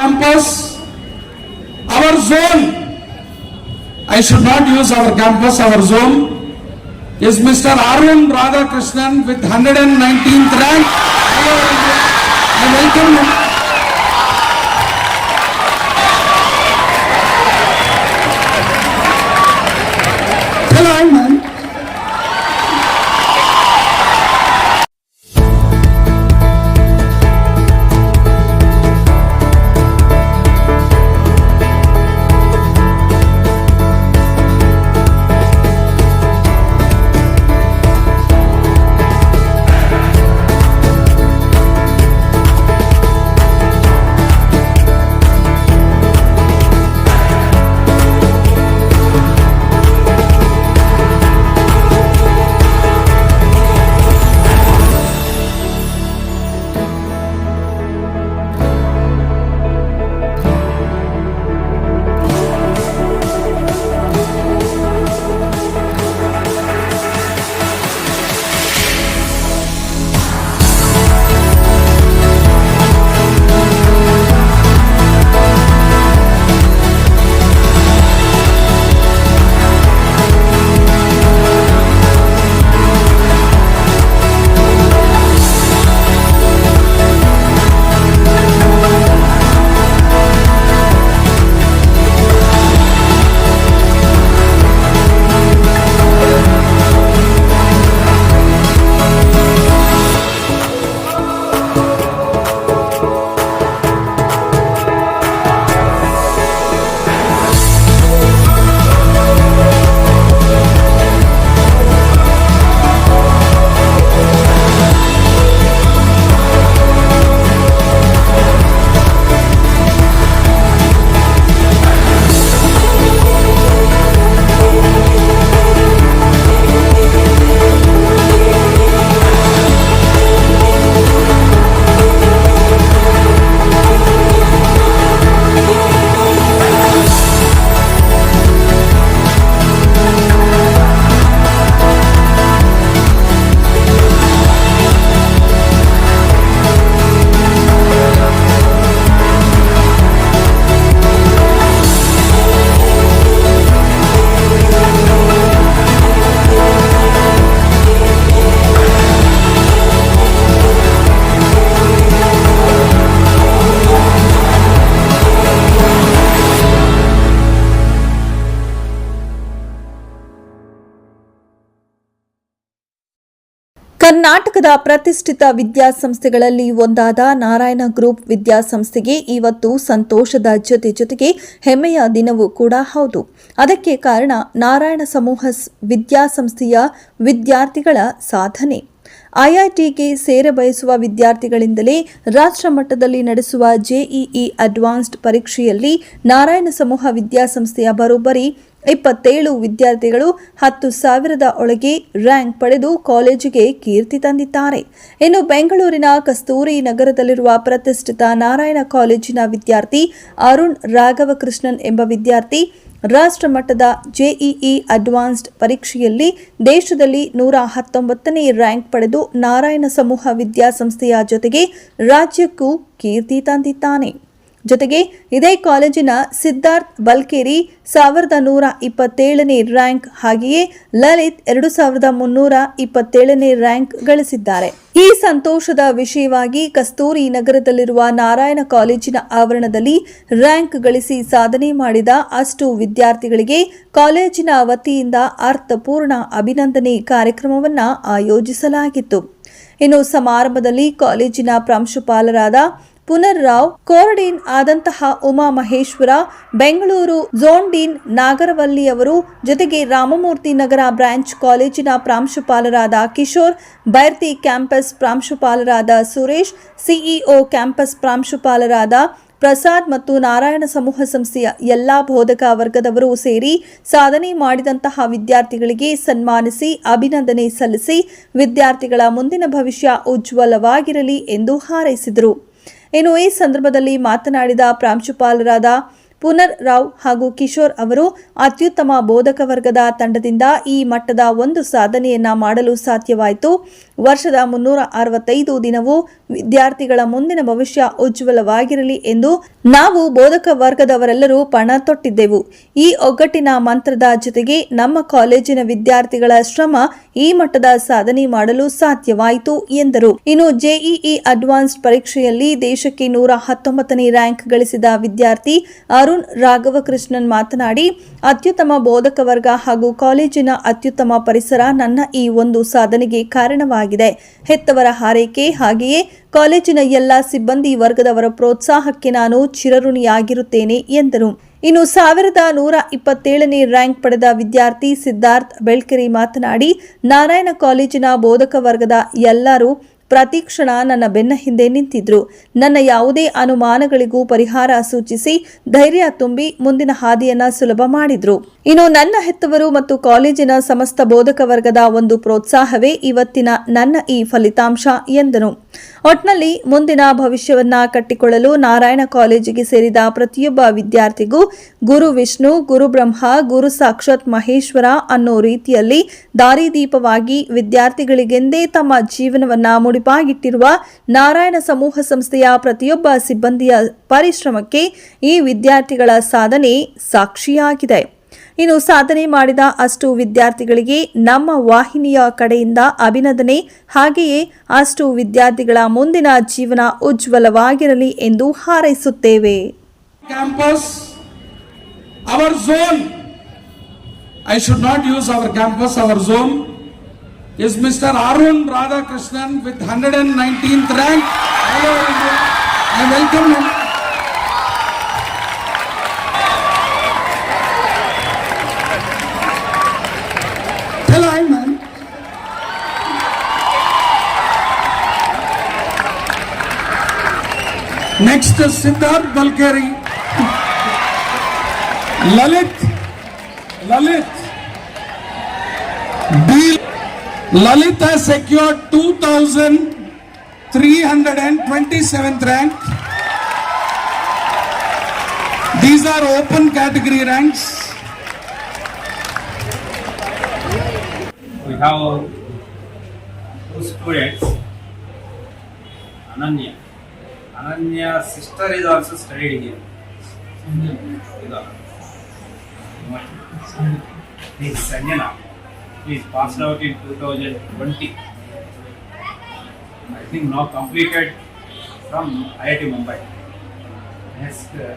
campus, our zone, I should not use our campus, our zone, is Mr. Arun Radhakrishnan with 119th rank. I welcome him. ಕರ್ನಾಟಕದ ಪ್ರತಿಷ್ಠಿತ ವಿದ್ಯಾಸಂಸ್ಥೆಗಳಲ್ಲಿ ಒಂದಾದ Narayana group ವಿದ್ಯಾಸಂಸ್ಥೆಗೆ ಇವತ್ತು ಸಂತೋಷದ ಜೊತೆ ಜೊತೆಗೆ ಹೆಮ್ಮೆಯ ದಿನವೂ ಕೂಡ ಹೌದು. ಅದಕ್ಕೆ ಕಾರಣ ನಾರಾಯಣ ಸಮೂಹ ವಿದ್ಯಾಸಂಸ್ಥೆಯ ವಿದ್ಯಾರ್ಥಿಗಳ ಸಾಧನೆ. ಐಐಟಿಗೆ ಸೇರಬಯಸುವ ವಿದ್ಯಾರ್ಥಿಗಳಿಂದಲೇ ರಾಷ್ಟ್ರ ಮಟ್ಟದಲ್ಲಿ ನಡೆಸುವ ಜೆಇಇ ಅಡ್ವಾನ್ಸ್ಡ್ ಪರೀಕ್ಷೆಯಲ್ಲಿ ನಾರಾಯಣ ಸಮೂಹ ವಿದ್ಯಾಸಂಸ್ಥೆಯ ಬರೋಬ್ಬರಿ ಇಪ್ಪತ್ತೇಳು ವಿದ್ಯಾರ್ಥಿಗಳು ಹತ್ತು ಸಾವಿರದ ಒಳಗೆ ರ್ಯಾಂಕ್ ಪಡೆದು ಕಾಲೇಜಿಗೆ ಕೀರ್ತಿ ತಂದಿದ್ದಾರೆ. ಇನ್ನು ಬೆಂಗಳೂರಿನ ಕಸ್ತೂರಿ ನಗರದಲ್ಲಿರುವ ಪ್ರತಿಷ್ಠಿತ ನಾರಾಯಣ ಕಾಲೇಜಿನ ವಿದ್ಯಾರ್ಥಿ ಅರುಣ್ ರಾಘವಕೃಷ್ಣನ್ ಎಂಬ ವಿದ್ಯಾರ್ಥಿ ರಾಷ್ಟ್ರ ಮಟ್ಟದ ಜೆಇಇ ಅಡ್ವಾನ್ಸ್ಡ್ ಪರೀಕ್ಷೆಯಲ್ಲಿ ದೇಶದಲ್ಲಿ ನೂರ ಹತ್ತೊಂಬತ್ತನೇ ರ್ಯಾಂಕ್ ಪಡೆದು ನಾರಾಯಣ ಸಮೂಹ ವಿದ್ಯಾಸಂಸ್ಥೆಯ ಜೊತೆಗೆ ರಾಜ್ಯಕ್ಕೂ ಕೀರ್ತಿ ತಂದಿದ್ದಾನೆ. ಜೊತೆಗೆ ಇದೇ ಕಾಲೇಜಿನ ಸಿದ್ಧಾರ್ಥ್ ಬಲ್ಕೇರಿ ಸಾವಿರದ ನೂರ ಇಪ್ಪತ್ತೇಳನೇ ರ್ಯಾಂಕ್ ಹಾಗೆಯೇ ಲಲಿತ್ ಎರಡು ಸಾವಿರದ ಮುನ್ನೂರ ಇಪ್ಪತ್ತೇಳನೇ ರ್ಯಾಂಕ್ ಗಳಿಸಿದ್ದಾರೆ. ಈ ಸಂತೋಷದ ವಿಷಯವಾಗಿ ಕಸ್ತೂರಿ ನಗರದಲ್ಲಿರುವ ನಾರಾಯಣ ಕಾಲೇಜಿನ ಆವರಣದಲ್ಲಿ ರ್ಯಾಂಕ್ ಗಳಿಸಿ ಸಾಧನೆ ಮಾಡಿದ ಅಷ್ಟು ವಿದ್ಯಾರ್ಥಿಗಳಿಗೆ ಕಾಲೇಜಿನ ವತಿಯಿಂದ ಅರ್ಥಪೂರ್ಣ ಅಭಿನಂದನೆ ಕಾರ್ಯಕ್ರಮವನ್ನು ಆಯೋಜಿಸಲಾಗಿತ್ತು. ಇನ್ನು ಸಮಾರಂಭದಲ್ಲಿ ಕಾಲೇಜಿನ ಪ್ರಾಂಶುಪಾಲರಾದ ಪುನರ್ ರಾವ್, ಕೋರ್ಡೀನ್ ಆದಂತಹ ಉಮಾ ಮಹೇಶ್ವರ, ಬೆಂಗಳೂರು ಝೋನ್ ಡೀನ್ ನಾಗರವಲ್ಲಿ ಅವರು ಜೊತೆಗೆ ರಾಮಮೂರ್ತಿ ನಗರ ಬ್ರಾಂಚ್ ಕಾಲೇಜಿನ ಪ್ರಾಂಶುಪಾಲರಾದ ಕಿಶೋರ್, ಬೈರ್ತಿ ಕ್ಯಾಂಪಸ್ ಪ್ರಾಂಶುಪಾಲರಾದ ಸುರೇಶ್, ಸಿಇಒ ಕ್ಯಾಂಪಸ್ ಪ್ರಾಂಶುಪಾಲರಾದ ಪ್ರಸಾದ್ ಮತ್ತು ನಾರಾಯಣ ಸಮೂಹ ಸಂಸ್ಥೆಯ ಎಲ್ಲಾ ಬೋಧಕ ವರ್ಗದವರು ಸೇರಿ ಸಾಧನೆ ಮಾಡಿದಂತಹ ವಿದ್ಯಾರ್ಥಿಗಳಿಗೆ ಸನ್ಮಾನಿಸಿ, ಅಭಿನಂದನೆ ಸಲ್ಲಿಸಿ, ವಿದ್ಯಾರ್ಥಿಗಳ ಮುಂದಿನ ಭವಿಷ್ಯ ಉಜ್ವಲವಾಗಿರಲಿ ಎಂದು ಹಾರೈಸಿದರು. ಇನ್ನು ಈ ಸಂದರ್ಭದಲ್ಲಿ ಮಾತನಾಡಿದ ಪ್ರಾಂಶುಪಾಲರಾದ ಪುನರ್ ರಾವ್ ಹಾಗೂ ಕಿಶೋರ್ ಅವರು, ಅತ್ಯುತ್ತಮ ಬೋಧಕ ವರ್ಗದ ತಂಡದಿಂದ ಈ ಮಟ್ಟದ ಒಂದು ಸಾಧನೆಯನ್ನ ಮಾಡಲು ಸಾಧ್ಯವಾಯಿತು. ವರ್ಷದ ಮುನ್ನೂರ ಅರವತ್ತೈದು ದಿನವೂ ವಿದ್ಯಾರ್ಥಿಗಳ ಮುಂದಿನ ಭವಿಷ್ಯ ಉಜ್ವಲವಾಗಿರಲಿ ಎಂದು ನಾವು ಬೋಧಕ ವರ್ಗದವರೆಲ್ಲರೂ ಪಣ ತೊಟ್ಟಿದ್ದೆವು. ಈ ಒಗ್ಗಟ್ಟಿನ ಮಂತ್ರದ ಜೊತೆಗೆ ನಮ್ಮ ಕಾಲೇಜಿನ ವಿದ್ಯಾರ್ಥಿಗಳ ಶ್ರಮ ಈ ಮಟ್ಟದ ಸಾಧನೆ ಮಾಡಲು ಸಾಧ್ಯವಾಯಿತು ಎಂದರು. ಇನ್ನು ಜೆಇಇ ಅಡ್ವಾನ್ಸ್ಡ್ ಪರೀಕ್ಷೆಯಲ್ಲಿ ದೇಶಕ್ಕೆ ನೂರ ಹತ್ತೊಂಬತ್ತನೇ ರ್ಯಾಂಕ್ ಗಳಿಸಿದ ವಿದ್ಯಾರ್ಥಿ ಅರುಣ್ ರಾಘವಕೃಷ್ಣನ್ ಮಾತನಾಡಿ, ಅತ್ಯುತ್ತಮ ಬೋಧಕ ವರ್ಗ ಹಾಗೂ ಕಾಲೇಜಿನ ಅತ್ಯುತ್ತಮ ಪರಿಸರ ನನ್ನ ಈ ಒಂದು ಸಾಧನೆಗೆ ಕಾರಣವಾಗಿದೆ. ಹೆತ್ತವರ ಹಾರೈಕೆ ಹಾಗೆಯೇ ಕಾಲೇಜಿನ ಎಲ್ಲ ಸಿಬ್ಬಂದಿ ವರ್ಗದವರ ಪ್ರೋತ್ಸಾಹಕ್ಕೆ ನಾನು ಚಿರಋಣಿಯಾಗಿರುತ್ತೇನೆ ಎಂದರು. ಇನ್ನು ಸಾವಿರದ ನೂರ ಇಪ್ಪತ್ತೇಳನೇ ರ್ಯಾಂಕ್ ಪಡೆದ ವಿದ್ಯಾರ್ಥಿ ಸಿದ್ಧಾರ್ಥ್ ಬೆಳ್ಕೆರಿ ಮಾತನಾಡಿ, ನಾರಾಯಣ ಕಾಲೇಜಿನ ಬೋಧಕ ವರ್ಗದ ಎಲ್ಲರೂ ಪ್ರತಿ ಕ್ಷಣ ನನ್ನ ಬೆನ್ನ ಹಿಂದೆ ನಿಂತಿದ್ರು. ನನ್ನ ಯಾವುದೇ ಅನುಮಾನಗಳಿಗೂ ಪರಿಹಾರ ಸೂಚಿಸಿ ಧೈರ್ಯ ತುಂಬಿ ಮುಂದಿನ ಹಾದಿಯನ್ನ ಸುಲಭ ಮಾಡಿದ್ರು. ಇನ್ನು ನನ್ನ ಹೆತ್ತವರು ಮತ್ತು ಕಾಲೇಜಿನ ಸಮಸ್ತ ಬೋಧಕ ವರ್ಗದ ಒಂದು ಪ್ರೋತ್ಸಾಹವೇ ಇವತ್ತಿನ ನನ್ನ ಈ ಫಲಿತಾಂಶ ಎಂದನು. ಒಟ್ನಲ್ಲಿ ಮುಂದಿನ ಭವಿಷ್ಯವನ್ನ ಕಟ್ಟಿಕೊಳ್ಳಲು ನಾರಾಯಣ ಕಾಲೇಜಿಗೆ ಸೇರಿದ ಪ್ರತಿಯೊಬ್ಬ ವಿದ್ಯಾರ್ಥಿಗೂ ಗುರು ವಿಷ್ಣು, ಗುರು ಬ್ರಹ್ಮ, ಗುರು ಸಾಕ್ಷಾತ್ ಮಹೇಶ್ವರ ಅನ್ನೋ ರೀತಿಯಲ್ಲಿ ದಾರಿದೀಪವಾಗಿ ವಿದ್ಯಾರ್ಥಿಗಳಿಗೆಂದೇ ತಮ್ಮ ಜೀವನವನ್ನ ಮುಡಿಪಾಗಿಟ್ಟಿರುವ ನಾರಾಯಣ ಸಮೂಹ ಸಂಸ್ಥೆಯ ಪ್ರತಿಯೊಬ್ಬ ಸಿಬ್ಬಂದಿಯ ಪರಿಶ್ರಮಕ್ಕೆ ಈ ವಿದ್ಯಾರ್ಥಿಗಳ ಸಾಧನೆ ಸಾಕ್ಷಿಯಾಗಿದೆ. ಇನ್ನು ಸಾಧನೆ ಮಾಡಿದ ಅಷ್ಟು ವಿದ್ಯಾರ್ಥಿಗಳಿಗೆ ನಮ್ಮ ವಾಹಿನಿಯ ಕಡೆಯಿಂದ ಅಭಿನಂದನೆ. ಹಾಗೆಯೇ ಅಷ್ಟು ವಿದ್ಯಾರ್ಥಿಗಳ ಮುಂದಿನ ಜೀವನ ಉಜ್ವಲವಾಗಿರಲಿ ಎಂದು ಹಾರೈಸುತ್ತೇವೆ. Campus our zone I should not use our campus our mister Arun Radhakrishnan with hundred and nineteen rank I you next Siddharth Balkeri Lalit Lalit deal Lalit है secure two thousand three hundred and twenty seventh rank these are open category rank We have. Ananya's sister is also studied here. He is Sanjana. He is passed out in 2020. I think now completed from IIT Mumbai. Next, uh,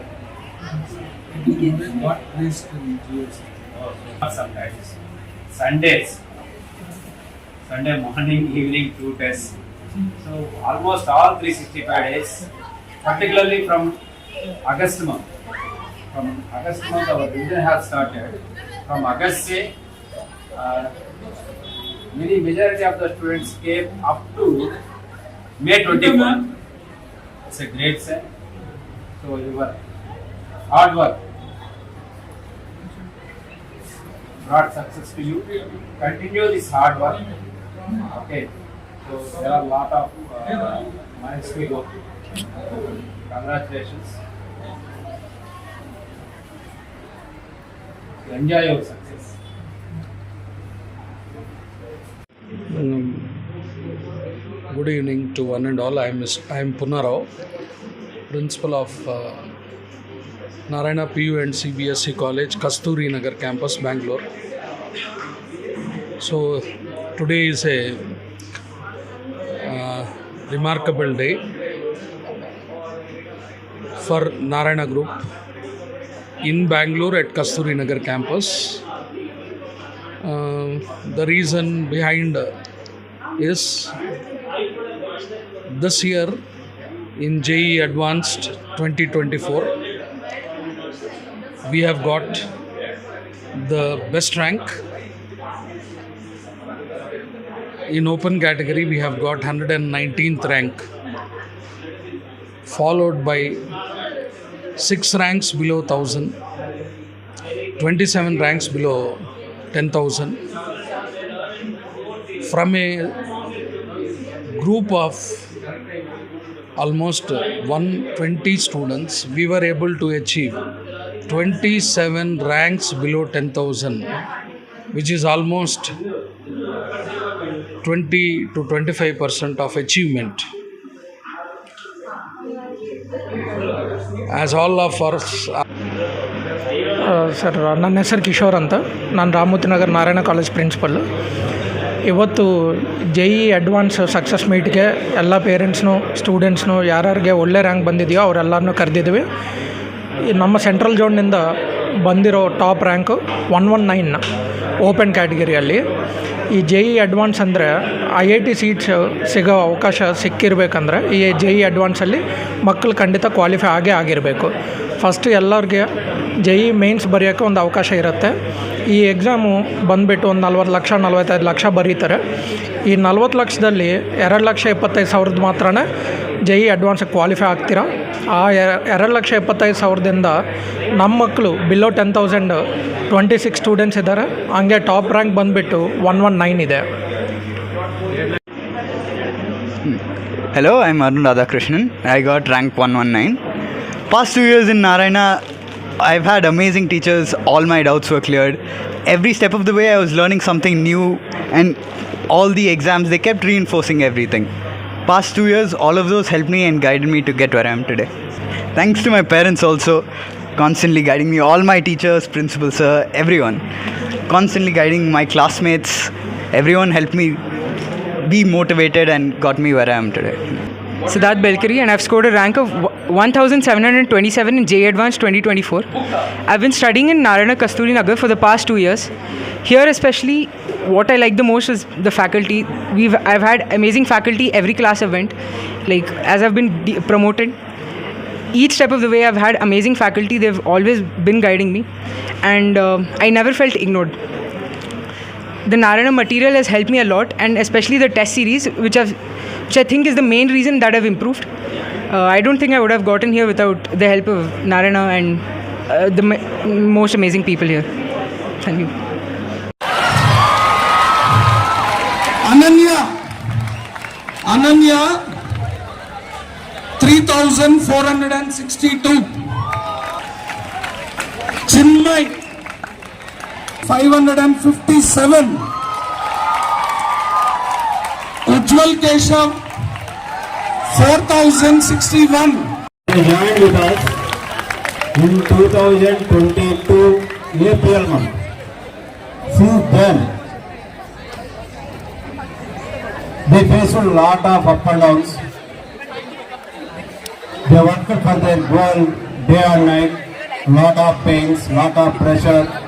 What place to use? oh, sometimes Sundays. Sunday morning, evening, two tests. So almost all 365 days, particularly from August month. From August month, our revision has started. From August, uh, many majority of the students came up to May 21. It's a great sign. So your hard work brought success to you. Continue this hard work. Okay. There are a lot of uh, miles to go. Congratulations. Enjoy your success. Good evening to one and all. I am I am Punna Rao, principal of uh, Narayana PU and CBSE College, Kasturi Nagar campus, Bangalore. So today is a remarkable day for Narayana Group in Bangalore at Kasturi Nagar campus. Uh, the reason behind is this year in JE Advanced 2024 we have got the best rank in open category we have got 119th rank followed by 6 ranks below 1000 27 ranks below 10000 from a group of almost 120 students we were able to achieve 27 ranks below 10000 which is almost 20 to 25 percent of achievement. As all of us sir ನನ್ನ ಹೆಸರು ಕಿಶೋರ್ ಅಂತ. ನಾನು Ramamurthy Nagar Narayana college principle ಇವತ್ತು J E advance success ಮೀಟ್ಗೆ ಎಲ್ಲ ಪೇರೆಂಟ್ಸ್ನು ಸ್ಟೂಡೆಂಟ್ಸ್ನು ಯಾರ್ಯಾರಿಗೆ ಒಳ್ಳೆ ರ್ಯಾಂಕ್ ಬಂದಿದೆಯೋ ಅವರೆಲ್ಲರನ್ನೂ ಕರೆದಿದ್ವಿ. ನಮ್ಮ ಸೆಂಟ್ರಲ್ ಜೋನ್ನಿಂದ ಬಂದಿರೋ top rank one one nine open ಕ್ಯಾಟಗಿರಿಯಲ್ಲಿ ಈ ಜೆ ಅಡ್ವಾನ್ಸ್ ಅಂದರೆ ಐ ಐ ಟಿ ಸೀಟ್ಸ್ ಸಿಗೋ ಅವಕಾಶ ಸಿಕ್ಕಿರಬೇಕಂದ್ರೆ ಈ ಜೆ ಇ ಅಡ್ವಾನ್ಸಲ್ಲಿ ಮಕ್ಕಳು ಖಂಡಿತ ಕ್ವಾಲಿಫೈ ಆಗೇ ಆಗಿರಬೇಕು. ಫಸ್ಟ್ ಎಲ್ಲರಿಗೆ ಜೆ ಮೇನ್ಸ್ ಬರೆಯೋಕ್ಕೆ ಒಂದು ಅವಕಾಶ ಇರುತ್ತೆ. ಈ ಎಕ್ಸಾಮು ಬಂದುಬಿಟ್ಟು ಒಂದು ನಲ್ವತ್ತು ಲಕ್ಷ, ನಲ್ವತ್ತೈದು ಲಕ್ಷ ಬರೀತಾರೆ. ಈ ನಲ್ವತ್ತು ಲಕ್ಷದಲ್ಲಿ ಎರಡು ಲಕ್ಷ ಇಪ್ಪತ್ತೈದು ಸಾವಿರದ ಮಾತ್ರ ಜೆ ಇ ಅಡ್ವಾನ್ಸಿಗೆ ಕ್ವಾಲಿಫೈ ಆಗ್ತೀರಾ? ಆ ಎರಡು ಲಕ್ಷ ಎಪ್ಪತ್ತೈದು ಸಾವಿರದಿಂದ ನಮ್ಮ ಮಕ್ಕಳು below ten thousand twenty six students ಇದ್ದಾರೆ ಹಂಗೆ ಟಾಪ್ ರ್ಯಾಂಕ್ ಬಂದುಬಿಟ್ಟು ಒನ್ ಒನ್ ನೈನ್ ಇದೆ ಹಲೋ ಐ ಮರು Radhakrishnan I got rank one one nine 119. Past two years E Narayana I've had amazing teachers All my doubts were cleared. Every step of the way, I was learning something new, and all the exams, they kept reinforcing everything. Past two years, all of those helped me and guided me to get where I am today. Thanks to my parents also, constantly guiding me, all my teachers, principal sir, everyone. Constantly guiding my classmates. Everyone helped me be motivated and got me where I am today. Siddharth Belkari, and I've scored a rank of 1727 in J Advanced 2024. I've been studying in Narayana Kasturi Nagar for the past two years. Here, especially, what I like the most is the faculty. We've I've had amazing faculty every class I've went. Like as I've been de- promoted, each step of the way I've had amazing faculty. They've always been guiding me, and uh, I never felt ignored the narana material has helped me a lot, and especially the test series, which I've, which I think is the main reason that I've improved. Uh, I don't think I would have gotten here without the help of narana and uh, the most amazing people here. Thank you. Ananya three thousand four hundred and sixty two Chinmay five hundred and fifty seven Ujjwal Keshav four thousand sixty one join with us in two thousand twenty two April month see then they face a lot of up and downs. They worked for their goal day and night, lot of pains, lot of pressure,